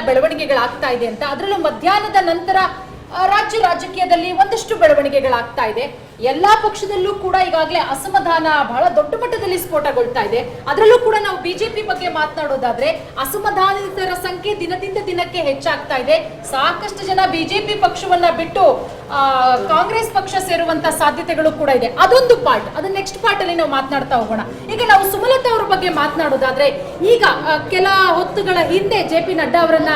ಬೆಳವಣಿಗೆಗಳಾಗ್ತಾ ಇದೆ ಅಂತ. ಅದರಲ್ಲೂ ಮಧ್ಯಾಹ್ನದ ನಂತರ ರಾಜ್ಯ ರಾಜಕೀಯದಲ್ಲಿ ಒಂದಷ್ಟು ಬೆಳವಣಿಗೆಗಳಾಗ್ತಾ ಇದೆ. ಎಲ್ಲಾ ಪಕ್ಷದಲ್ಲೂ ಕೂಡ ಈಗಾಗಲೇ ಅಸಮಾಧಾನ ಬಹಳ ದೊಡ್ಡ ಮಟ್ಟದಲ್ಲಿ ಸ್ಫೋಟಗೊಳ್ತಾ ಇದೆ. ಅದರಲ್ಲೂ ಕೂಡ ನಾವು ಬಿಜೆಪಿ ಬಗ್ಗೆ ಮಾತನಾಡೋದಾದ್ರೆ ಅಸಮಾಧಾನಿತರ ಸಂಖ್ಯೆ ದಿನದಿಂದ ದಿನಕ್ಕೆ ಹೆಚ್ಚಾಗ್ತಾ ಇದೆ. ಸಾಕಷ್ಟು ಜನ ಬಿಜೆಪಿ ಪಕ್ಷವನ್ನ ಬಿಟ್ಟು ಕಾಂಗ್ರೆಸ್ ಪಕ್ಷ ಸೇರುವಂತ ಸಾಧ್ಯತೆಗಳು ಕೂಡ ಇದೆ. ಅದೊಂದು ಪಾರ್ಟ್. ಅದು ನೆಕ್ಸ್ಟ್ ಪಾರ್ಟ್ ಅಲ್ಲಿ ನಾವು ಮಾತನಾಡ್ತಾ ಹೋಗೋಣ. ಈಗ ನಾವು ಸುಮಲತಾ ಅವ್ರ ಬಗ್ಗೆ ಮಾತನಾಡೋದಾದ್ರೆ ಈಗ ಕೆಲ ಹೊತ್ತುಗಳ ಹಿಂದೆ ಜೆ ಪಿ ನಡ್ಡಾ ಅವರನ್ನ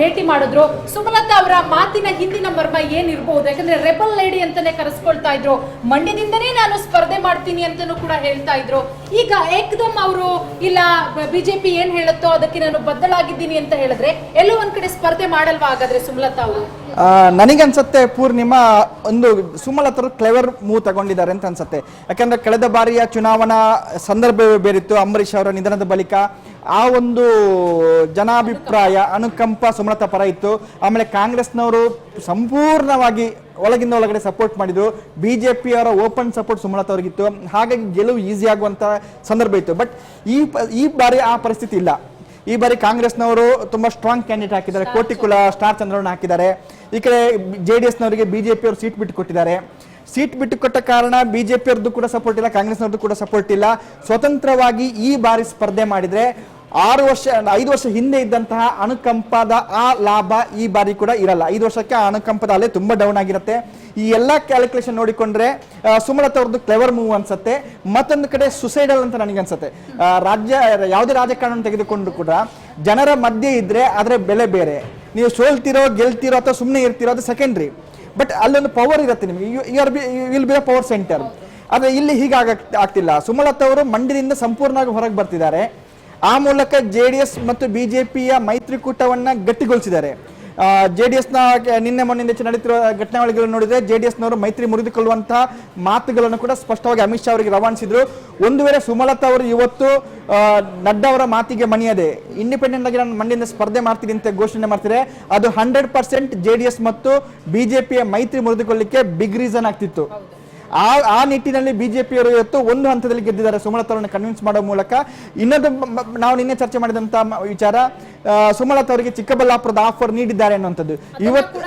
ಭೇಟಿ ಮಾಡಿದ್ರು. ಸುಮಲತಾ ಅವರ ಮಾತಿನ ಹಿಂದಿನ ಮರ್ಮ ಏನಿರಬಹುದು ಯಾಕಂದ್ರೆ ರೆಬಲ್ ಲೇಡಿ ಅಂತಾನೆ ಕರೆಸ್ಕೊಳ್ತಾ ಇದ್ರು. ಮಂಡ್ಯದಿಂದನೇ ನಾನು ಸ್ಪರ್ಧೆ ಮಾಡ್ತೀನಿ ಅಂತಾನೂ ಕೂಡ ಹೇಳ್ತಾ ಇದ್ರು. ಈಗ ಏಕದಮ್ ಅವರು ಇಲ್ಲ ಬಿಜೆಪಿ ಏನ್ ಹೇಳುತ್ತೋ ಅದಕ್ಕೆ ನಾನು ಬದ್ದಳಾಗಿದ್ದೀನಿ ಅಂತ ಹೇಳಿದ್ರೆ ಎಲ್ಲೋ ಒಂದ್ ಕಡೆ ಸ್ಪರ್ಧೆ ಮಾಡಲ್ವಾ ಹಾಗಾದ್ರೆ ಸುಮಲತಾ ಅವರು? ನನಗನ್ಸತ್ತೆ ಪೂರ್ಣಿಮಾ ಒಂದು ಸುಮಲತರು ಕ್ಲೆವರ್ ಮೂವ್ ತಗೊಂಡಿದ್ದಾರೆ ಅಂತ ಅನ್ಸುತ್ತೆ. ಯಾಕಂದ್ರೆ ಕಳೆದ ಬಾರಿಯ ಚುನಾವಣಾ ಸಂದರ್ಭವೇ ಬೇರಿತ್ತು, ಅಂಬರೀಷ್ ಅವರ ನಿಧನದ ಬಳಿಕ. ಆ ಒಂದು ಜನಾಭಿಪ್ರಾಯ, ಅನುಕಂಪ ಸುಮಲತಾ ಪರ ಇತ್ತು. ಆಮೇಲೆ ಕಾಂಗ್ರೆಸ್ನವರು ಸಂಪೂರ್ಣವಾಗಿ ಒಳಗಿಂದ ಒಳಗಡೆ ಸಪೋರ್ಟ್ ಮಾಡಿದ್ರು. ಬಿಜೆಪಿ ಅವರ ಓಪನ್ ಸಪೋರ್ಟ್ ಸುಮಲತಾ ಅವರಿಗಿತ್ತು. ಹಾಗಾಗಿ ಗೆಲುವು ಈಸಿ ಆಗುವಂತ ಸಂದರ್ಭ ಇತ್ತು. ಬಟ್ ಈ ಈ ಬಾರಿ ಆ ಪರಿಸ್ಥಿತಿ ಇಲ್ಲ. ಈ ಬಾರಿ ಕಾಂಗ್ರೆಸ್ನವರು ತುಂಬಾ ಸ್ಟ್ರಾಂಗ್ ಕ್ಯಾಂಡಿಡೇಟ್ ಹಾಕಿದ್ದಾರೆ. ಕೋಟಿಕುಲ ಸ್ಟಾರ್ ಚಂದ್ರನ ಹಾಕಿದ್ದಾರೆ. ಈ ಕಡೆ ಜೆ ಡಿ ಎಸ್ನವರಿಗೆ ಬಿಜೆಪಿ ಅವರು ಸೀಟ್ ಬಿಟ್ಟು ಕೊಟ್ಟಿದ್ದಾರೆ. ಸೀಟ್ ಬಿಟ್ಟು ಕೊಟ್ಟ ಕಾರಣ ಬಿಜೆಪಿ ಅವ್ರದ್ದು ಕೂಡ ಸಪೋರ್ಟ್ ಇಲ್ಲ ಕಾಂಗ್ರೆಸ್ನವ್ರದ್ದು ಕೂಡ ಸಪೋರ್ಟ್ ಇಲ್ಲ. ಸ್ವತಂತ್ರವಾಗಿ ಈ ಬಾರಿ ಸ್ಪರ್ಧೆ ಮಾಡಿದ್ರೆ ಆರು ವರ್ಷ ಐದು ವರ್ಷ ಹಿಂದೆ ಇದ್ದಂತಹ ಅನುಕಂಪದ ಆ ಲಾಭ ಈ ಬಾರಿ ಕೂಡ ಇರಲ್ಲ. ಐದು ವರ್ಷಕ್ಕೆ ಆ ಅನುಕಂಪದ ಅಲ್ಲೇ ತುಂಬಾ ಡೌನ್ ಆಗಿರುತ್ತೆ. ಈ ಎಲ್ಲ ಕ್ಯಾಲ್ಕುಲೇಷನ್ ನೋಡಿಕೊಂಡ್ರೆ ಸುಮಲತ ಅವ್ರದ್ದು ಕ್ಲೆವರ್ ಮೂವ್ ಅನ್ಸುತ್ತೆ. ಮತ್ತೊಂದು ಕಡೆ ಸುಸೈಡಲ್ ಅಂತ ನನಗೆ ಅನ್ಸುತ್ತೆ. ರಾಜ್ಯ, ಯಾವುದೇ ರಾಜಕಾರಣ ತೆಗೆದುಕೊಂಡು ಕೂಡ ಜನರ ಮಧ್ಯೆ ಇದ್ರೆ ಅದರ ಬೆಲೆ ಬೇರೆ. ನೀವು ಸೋಲ್ತಿರೋ, ಗೆಲ್ತಿರೋ ಅಥವಾ ಸುಮ್ಮನೆ ಇರ್ತಿರೋ ಅದು ಸೆಕೆಂಡ್ರಿ ಬಟ್ ಅಲ್ಲೊಂದು ಪವರ್ ಇರುತ್ತೆ ನಿಮಗೆ. You are be will be a power center ಆದರೆ ಇಲ್ಲಿ ಹೀಗಾಗ ಆಗ್ತಿಲ್ಲ. ಸುಮಲತಾ ಅವರು ಮಂಡ್ಯದಿಂದ ಸಂಪೂರ್ಣವಾಗಿ ಹೊರಗೆ ಬರ್ತಿದ್ದಾರೆ. ಆ ಮೂಲಕ ಜೆ ಡಿ ಎಸ್ ಮತ್ತು ಬಿಜೆಪಿಯ ಮೈತ್ರಿಕೂಟವನ್ನ ಗಟ್ಟಿಗೊಳಿಸಿದ್ದಾರೆ. ಜೆ ಡಿ ಎಸ್ನ ನಿನ್ನೆ ಮೊನ್ನೆ ನಡೀತಿರುವ ಘಟನಾವಳಿಗಳನ್ನು ನೋಡಿದ್ರೆ ಜೆ ಡಿ ಎಸ್ನವರು ಮೈತ್ರಿ ಮುರಿದುಕೊಳ್ಳುವಂತಹ ಮಾತುಗಳನ್ನು ಕೂಡ ಸ್ಪಷ್ಟವಾಗಿ ಅಮಿತ್ ಶಾ ಅವರಿಗೆ ರವಾನಿಸಿದ್ರು. ಒಂದು ವೇಳೆ ಸುಮಲತಾ ಅವರು ಇವತ್ತು ನಡ್ಡಾ ಅವರ ಮಾತಿಗೆ ಮಣಿಯದೆ ಇಂಡಿಪೆಂಡೆಂಟ್ ಆಗಿ ನಾನು ಮಂಡ್ಯದಿಂದ ಸ್ಪರ್ಧೆ ಮಾಡ್ತೀನಿ ಅಂತ ಘೋಷಣೆ ಮಾಡ್ತಾರೆ ಅದು hundred percent J D S ಮತ್ತು ಬಿಜೆಪಿಯ ಮೈತ್ರಿ ಮುರಿದುಕೊಳ್ಳಿಕ್ಕೆ ಬಿಗ್ ರೀಸನ್ ಆಗ್ತಿತ್ತು. ಆ ಆ ನಿಟ್ಟಿನಲ್ಲಿ ಬಿಜೆಪಿಯವರು ಇವತ್ತು ಒಂದು ಹಂತದಲ್ಲಿ ಗೆದ್ದಿದ್ದಾರೆ. ಸುಮಲತಾರನ್ನು ಕನ್ವಿನ್ಸ್ ಮಾಡೋ ಮೂಲಕ. ಇನ್ನೊಂದು ನಾವು ನಿನ್ನೆ ಚರ್ಚೆ ಮಾಡಿದಂತ ವಿಚಾರ ಸುಮಲತಾ ಅವರಿಗೆ ಚಿಕ್ಕಬಳ್ಳಾಪುರದ ಆಫರ್ ನೀಡಿದ್ದಾರೆ ಅನ್ನುವಂಥದ್ದು. ಇವತ್ತು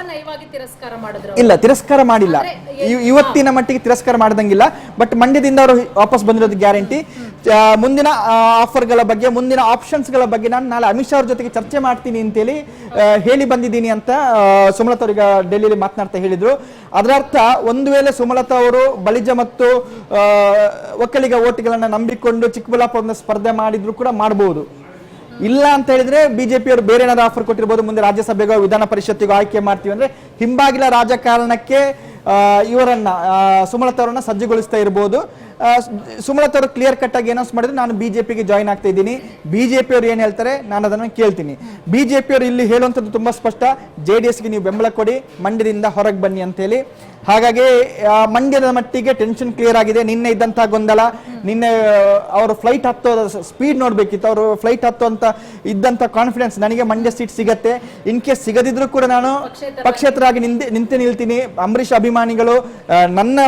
ಇಲ್ಲ ತಿರಸ್ಕಾರ ಮಾಡಿಲ್ಲ. ಇವತ್ತಿನ ಮಟ್ಟಿಗೆ ತಿರಸ್ಕಾರ ಮಾಡ್ದಂಗಿಲ್ಲ. ಬಟ್ ಮಂಡ್ಯದಿಂದ ಅವರು ವಾಪಸ್ ಬಂದಿರೋದು ಗ್ಯಾರಂಟಿ. ಮುಂದಿನ ಆಫರ್ಗಳ ಬಗ್ಗೆ, ಮುಂದಿನ ಆಪ್ಷನ್ಸ್ಗಳ ಬಗ್ಗೆ ನಾನು ನಾಳೆ ಅಮಿತ್ ಶಾ ಅವ್ರ ಜೊತೆಗೆ ಚರ್ಚೆ ಮಾಡ್ತೀನಿ ಅಂತೇಳಿ ಹೇಳಿ ಬಂದಿದ್ದೀನಿ ಅಂತ ಸುಮಲತಾ ಅವ್ರಿಗೆ ಡೆಲ್ಲಿಲಿ ಮಾತನಾಡ್ತಾ ಹೇಳಿದರು. ಅದರರ್ಥ, ಒಂದು ವೇಳೆ ಸುಮಲತಾ ಅವರು ಬಲಿಜ ಮತ್ತು ಒಕ್ಕಲಿಗ ಓಟ್ಗಳನ್ನ ನಂಬಿಕೊಂಡು ಚಿಕ್ಕಬಳ್ಳಾಪುರದಿಂದ ಸ್ಪರ್ಧೆ ಮಾಡಿದ್ರು ಕೂಡ ಮಾಡಬಹುದು ಇಲ್ಲ ಅಂತ ಹೇಳಿದ್ರೆ ಬಿಜೆಪಿ ಅವರು ಬೇರೆ ಏನಾದ್ರು ಆಫರ್ ಕೊಟ್ಟಿರ್ಬೋದು, ಮುಂದೆ ರಾಜ್ಯಸಭೆಗೋ, ವಿಧಾನ ಪರಿಷತ್ತಿಗೋ ಆಯ್ಕೆ ಮಾಡ್ತೀವಿ ಅಂದ್ರೆ ಹಿಂಬಾಗಿಲ ರಾಜಕಾರಣಕ್ಕೆ ಇವರನ್ನ ಸುಮಲತಾ ಅವರನ್ನ ಸಜ್ಜುಗೊಳಿಸ್ತಾ ಇರ್ಬೋದು. ಸುಮಲತಾ ಅವರು ಕ್ಲಿಯರ್ ಕಟ್ ಆಗಿ ಅನೌನ್ಸ್ ಮಾಡಿದ್ರೆ ನಾನು ಬಿಜೆಪಿಗೆ ಜಾಯಿನ್ ಆಗ್ತಾ ಇದ್ದೀನಿ. ಬಿಜೆಪಿ ಅವರು ಏನ್ ಹೇಳ್ತಾರೆ? ನಾನು ಅದನ್ನು ಕೇಳ್ತೀನಿ. ಬಿಜೆಪಿ ಅವರು ಇಲ್ಲಿ ಹೇಳುವಂಥದ್ದು ತುಂಬಾ ಸ್ಪಷ್ಟ. ಜೆ ಡಿ ಎಸ್ಗೆ ನೀವು ಬೆಂಬಲ ಕೊಡಿ. ಮಂಡ್ಯದಿಂದ ಹೊರಗೆ ಬನ್ನಿ ಅಂತ ಹೇಳಿ. ಹಾಗಾಗಿ ಮಂಡ್ಯದ ಮಟ್ಟಿಗೆ ಟೆನ್ಷನ್ ಕ್ಲಿಯರ್ ಆಗಿದೆ. ನಿನ್ನೆ ಇದ್ದಂತಹ ಗೊಂದಲ. ನಿನ್ನೆ ಅವರು ಫ್ಲೈಟ್ ಹತ್ತೋ ಸ್ಪೀಡ್ ನೋಡ್ಬೇಕಿತ್ತು. ಅವರು ಫ್ಲೈಟ್ ಹತ್ತೋ ಅಂತ ಇದ್ದಂತ ಕಾನ್ಫಿಡೆನ್ಸ್ ನನಗೆ ಮಂಡ್ಯ ಸೀಟ್ ಸಿಗತ್ತೆ. ಇನ್ ಕೇಸ್ ಸಿಗದಿದ್ರು ಕೂಡ ನಾನು ಪಕ್ಷೇತರಾಗಿ ನಿಂತೆ ನಿಂತೆ ನಿಲ್ತೀನಿ. ಅಂಬರೀಷ್ ಅಭಿಮಾನಿಗಳು ನನ್ನ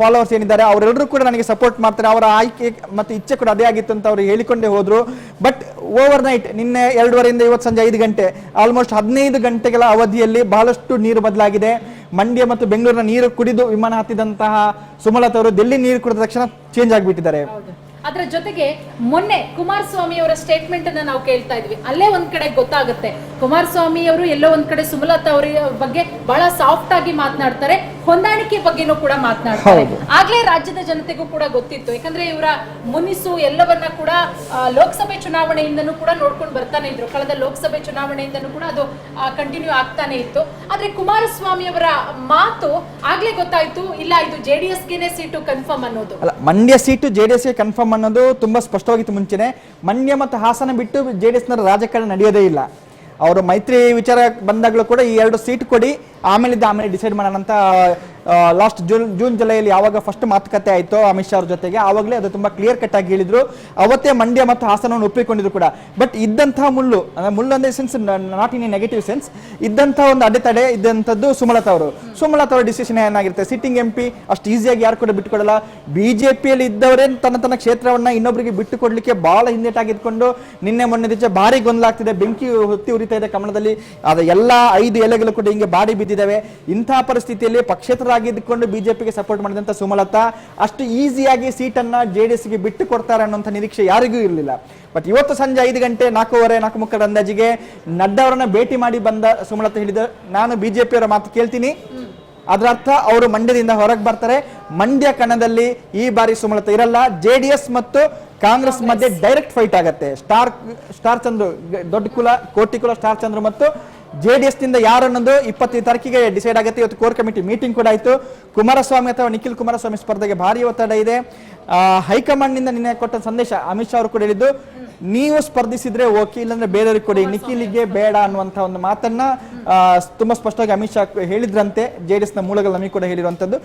ಫಾಲೋವರ್ಸ್ ಏನಿದ್ದಾರೆ ಅವರೆಲ್ಲರೂ ಕೂಡ ನನಗೆ ಸಪೋರ್ಟ್ ಮಾಡ್ತಾರೆ, ಅವರ ಆಯ್ಕೆ ಮತ್ತು ಇಚ್ಛೆ ಕೂಡ ಅದೇ ಆಗಿತ್ತು ಅಂತ ಅವರು ಹೇಳಿಕೊಂಡೇ ಹೋದ್ರು. ಬಟ್ ಓವರ್ ನೈಟ್ ನಿನ್ನೆ ಎರಡೂವರೆಯಿಂದ ಇವತ್ತು ಸಂಜೆ ಐದು ಗಂಟೆ ಆಲ್ಮೋಸ್ಟ್ ಹದಿನೈದು ಗಂಟೆಗಳ ಅವಧಿಯಲ್ಲಿ ಬಹಳಷ್ಟು ನೀರು ಬದಲಾಗಿದೆ. ಮಂಡ್ಯ ಮತ್ತು ಬೆಂಗಳೂರಿನ ನೀರು ಕುಡಿದು ವಿಮಾನ ಹತ್ತಿದಂತಹ ಸುಮಲತಾ ಅವರು, ದಿಲ್ಲಿ ನೀರು ಕುಡಿದ ತಕ್ಷಣ ಚೇಂಜ್ ಆಗಿಬಿಟ್ಟಿದ್ದಾರೆ. ಅದರ ಜೊತೆಗೆ ಮೊನ್ನೆ ಕುಮಾರಸ್ವಾಮಿ ಅವರ ಸ್ಟೇಟ್ಮೆಂಟ್ ಅನ್ನ ನಾವು ಕೇಳ್ತಾ ಇದ್ವಿ. ಅಲ್ಲೇ ಒಂದ್ ಕಡೆ ಗೊತ್ತಾಗುತ್ತೆ. ಕುಮಾರಸ್ವಾಮಿ ಅವರು ಎಲ್ಲೋ ಒಂದ್ ಕಡೆ ಸುಮಲತಾ ಅವರ ಬಗ್ಗೆ ಬಹಳ ಸಾಫ್ಟ್ ಆಗಿ ಮಾತನಾಡ್ತಾರೆ. ಹೊಂದಾಣಿಕೆ ಬಗ್ಗೆನೂ ಕೂಡ ಮಾತನಾಡ್ತಾರೆ. ಆಗ್ಲೇ ರಾಜ್ಯದ ಜನತೆಗೂ ಕೂಡ ಗೊತ್ತಿತ್ತು. ಯಾಕಂದ್ರೆ ಇವರ ಮುನಿಸು ಎಲ್ಲವನ್ನ ಕೂಡ ಲೋಕಸಭೆ ಚುನಾವಣೆಯಿಂದನೂ ಕೂಡ ನೋಡ್ಕೊಂಡು ಬರ್ತಾನೆ ಇದ್ರು. ಕಳೆದ ಲೋಕಸಭೆ ಚುನಾವಣೆಯಿಂದನೂ ಕೂಡ ಅದು ಕಂಟಿನ್ಯೂ ಆಗ್ತಾನೆ ಇತ್ತು. ಆದ್ರೆ ಕುಮಾರಸ್ವಾಮಿ ಅವರ ಮಾತು ಆಗ್ಲೇ ಗೊತ್ತಾಯ್ತು. ಇಲ್ಲ ಇದು ಜೆ ಡಿ ಎಸ್ಗೆನೆ ಸೀಟು ಕನ್ಫರ್ಮ್ ಅನ್ನೋದು. ಅಲ್ಲ ಮಂಡ್ಯ ಸೀಟು ಜೆ ಡಿ ಅನ್ನೋದು ತುಂಬಾ ಸ್ಪಷ್ಟವಾಗಿತ್ತು ಮುಂಚೆನೆ. ಮಂಡ್ಯ ಮತ್ತು ಹಾಸನ ಬಿಟ್ಟು ಜೆ ಡಿ ಎಸ್ನ ರಾಜಕಾರಣ ನಡೆಯೋದೇ ಇಲ್ಲ. ಅವರು ಮೈತ್ರಿ ವಿಚಾರ ಬಂದಾಗಲೂ ಕೂಡ ಈ ಎರಡು ಸೀಟ್ ಕೊಡಿ ಆಮೇಲಿದ್ದ ಆಮೇಲೆ ಡಿಸೈಡ್ ಮಾಡೋಣ ಅಂತ ಲಾಸ್ಟ್ ಜೂನ್ ಜೂನ್ ಜುಲೈಯಲ್ಲಿ ಯಾವಾಗ ಫಸ್ಟ್ ಮಾತುಕತೆ ಆಯಿತು ಅಮಿತ್ ಶಾ ಅವ್ರ ಜೊತೆಗೆ, ಆವಾಗಲೇ ಅದು ತುಂಬಾ ಕ್ಲಿಯರ್ ಕಟ್ ಆಗಿ ಹೇಳಿದ್ರು. ಅವತ್ತೇ ಮಂಡ್ಯ ಮತ್ತು ಹಾಸನವನ್ನು ಒಪ್ಪಿಕೊಂಡಿದ್ರು ಕೂಡ. ಬಟ್ ಇದ್ದಂತಹ ಮುಳ್ಳು, ಅಂದ್ರೆ ಮುಳ್ಳು ಅಂದ್ರೆ sense not in a negative sense ಇದ್ದಂತಹ ಒಂದು ಅಡೆತಡೆ, ಇದ್ದಂಥದ್ದು ಸುಮಲತಾ ಅವರು. ಸುಮಲತಾ ಅವರ ಡಿಸಿಷನ್ ಏನಾಗಿರುತ್ತೆ? ಸಿಟ್ಟಿಂಗ್ ಎಂ ಪಿ ಅಷ್ಟು ಈಸಿಯಾಗಿ ಯಾರು ಕೂಡ ಬಿಟ್ಟುಕೊಡಲ್ಲ. ಬಿಜೆಪಿಯಲ್ಲಿ ಇದ್ದವರೇ ತನ್ನ ತನ್ನ ಕ್ಷೇತ್ರವನ್ನ ಇನ್ನೊಬ್ಬರಿಗೆ ಬಿಟ್ಟು ಭಾಳ ಬಹಳ ಹಿಂದೇಟಾಗಿದ್ಕೊಂಡು ನಿನ್ನೆ ಮೊನ್ನೆ ದಿವಸ ಭಾರಿ ಗೊಂದಲ ಆಗ್ತಿದೆ. ಬೆಂಕಿ ಹೊತ್ತಿ ಉರಿತಾ ಇದೆ ಕಮಲದಲ್ಲಿ. ಅದ ಎಲ್ಲ ಐದು ಎಲೆಗಳು ಕೂಡ ಹಿಂಗೆ ಬಾಡಿ ಬಿದ್ದಿದ್ದಾವೆ ಇಂತಹ ಪರಿಸ್ಥಿತಿಯಲ್ಲಿ ಪಕ್ಷೇತರಾಗಿದ್ದುಕೊಂಡು ಬಿಜೆಪಿಗೆ ಸಪೋರ್ಟ್ ಮಾಡಿದಂತ ಸುಮಲತಾ ಅಷ್ಟು ಈಸಿಯಾಗಿ ಸೀಟನ್ನು ಜೆ ಡಿ ಎಸ್ಗೆ ಬಿಟ್ಟು ಕೊಡ್ತಾರೆ ಅನ್ನೋಂಥ ನಿರೀಕ್ಷೆ ಯಾರಿಗೂ ಇರಲಿಲ್ಲ. ಬಟ್ ಇವತ್ತು ಸಂಜೆ ಐದು ಗಂಟೆ ನಾಲ್ಕೂವರೆ ನಾಲ್ಕು ಮುಕ್ಕರ ಅಂದಾಜಿಗೆ ನಡ್ಡಾ ಅವರನ್ನ ಭೇಟಿ ಮಾಡಿ ಬಂದ ಸುಮಲತಾ ಹೇಳಿದ ನಾನು ಬಿಜೆಪಿಯವರ ಮಾತು ಕೇಳ್ತೀನಿ. ಅದರರ್ಥ ಅವರು ಮಂಡ್ಯದಿಂದ ಹೊರಗೆ ಬರ್ತಾರೆ. ಮಂಡ್ಯ ಕಣದಲ್ಲಿ ಈ ಬಾರಿ ಸುಮಲತಾ ಇರಲ್ಲ. ಜೆ ಡಿ ಎಸ್ ಮತ್ತು ಕಾಂಗ್ರೆಸ್ ಮಧ್ಯೆ ಡೈರೆಕ್ಟ್ ಫೈಟ್ ಆಗತ್ತೆ. ಸ್ಟಾರ್ ಸ್ಟಾರ್ ಚಂದ್ರು ದೊಡ್ಡ ಕುಲ ಕೋಟಿ ಕುಲ ಸ್ಟಾರ್ ಚಂದ್ರು ಮತ್ತು ಜೆ ಡಿ ಯಾರು ಅನ್ನೋದು ಇಪ್ಪತ್ತೈದು ತಾರೀಕಿಗೆ ಡಿಸೈಡ್ ಆಗುತ್ತೆ? ಇವತ್ತು ಕೋರ್ ಕಮಿಟಿ ಮೀಟಿಂಗ್ ಕೂಡ ಆಯಿತು. ಕುಮಾರಸ್ವಾಮಿ ಅಥವಾ ನಿಖಿಲ್ ಕುಮಾರಸ್ವಾಮಿ ಸ್ಪರ್ಧೆಗೆ ಭಾರಿ ಒತ್ತಡ ಇದೆ. ಹೈಕಮಾಂಡ್ನಿಂದ ಹೈಕಮಾಂಡ್ನಿಂದ ನಿನ್ನೆ ಕೊಟ್ಟ ಸಂದೇಶ ಅಮಿತ್ ಶಾ ಅವರು ಕೂಡ ಹೇಳಿದ್ದು, ನೀವು ಸ್ಪರ್ಧಿಸಿದ್ರೆ ಓಕೆ, ಇಲ್ಲಾಂದ್ರೆ ಬೇರೆಯವ್ರಿಗೆ ಕೊಡಿ. ನಿಖಿಲಿಗೆ ಬೇಡ ಅನ್ನುವಂಥ ಒಂದು ಮಾತನ್ನ ತುಂಬಾ ಸ್ಪಷ್ಟವಾಗಿ ಅಮಿತ್ ಶಾ ಹೇಳಿದ್ರಂತೆ. ಜೆ ಡಿ ಎಸ್ನ ಮೂಲಗಳು ನಮಗೆ ಕೂಡ ಹೇಳಿರುವಂಥದ್ದು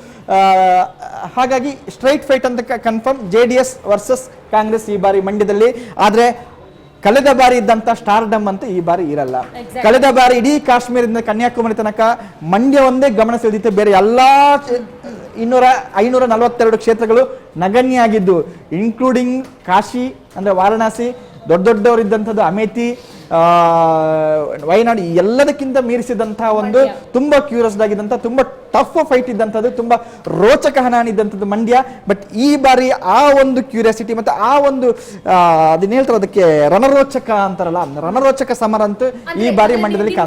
ಹಾಗಾಗಿ ಸ್ಟ್ರೈಟ್ ಫೈಟ್ ಅಂತ confirm J D S versus Congress ಈ ಬಾರಿ ಮಂಡ್ಯದಲ್ಲಿ. ಆದ್ರೆ ಕಳೆದ ಬಾರಿ ಇದ್ದಂತ ಸ್ಟಾರ್ಡಮ್ ಅಂತ ಈ ಬಾರಿ ಇರಲ್ಲ. ಕಳೆದ ಬಾರಿ ಇಡೀ ಕಾಶ್ಮೀರದಿಂದ ಕನ್ಯಾಕುಮಾರಿ ತನಕ ಮಂಡ್ಯ ಒಂದೇ ಗಮನ ಸೆಳೆದಿತ್ತು. ಬೇರೆ ಎಲ್ಲಾ ಇನ್ನೂರ ಐನೂರ ನಲವತ್ತೆರಡು ಕ್ಷೇತ್ರಗಳು ನಗಣ್ಯ ಆಗಿದ್ದು ಇನ್ಕ್ಲೂಡಿಂಗ್ ಕಾಶಿ ಅಂದ್ರೆ ವಾರಣಾಸಿ ದೊಡ್ಡ ದೊಡ್ಡವರಿದ್ದಂಥದ್ದು ಆ, ವಯನಾಡು ಎಲ್ಲದಕ್ಕಿಂತ ಮೀರಿಸಿದಂತಹ ಒಂದು ತುಂಬಾ ಕ್ಯೂರಿಯಸ್ ಆಗಿದ್ದಂಥ ತುಂಬಾ ಟಫ್ ಫೈಟ್ ಇದ್ದಂಥದ್ದು ತುಂಬಾ ರೋಚಕ ಹಣ ಇದ್ದಂಥದ್ದು ಮಂಡ್ಯ. ಬಟ್ ಈ ಬಾರಿ ಆ ಒಂದು ಕ್ಯೂರಿಯಾಸಿಟಿ ಮತ್ತೆ ಆ ಒಂದು ಅದನ್ನ ಹೇಳ್ತಾರೆ ಅದಕ್ಕೆ ರಣರೋಚಕ ಅಂತಾರಲ್ಲ ರಣರೋಚಕ ಸಮರ ಅಂತೂ ಈ ಬಾರಿ ಮಂಡ್ಯದಲ್ಲಿ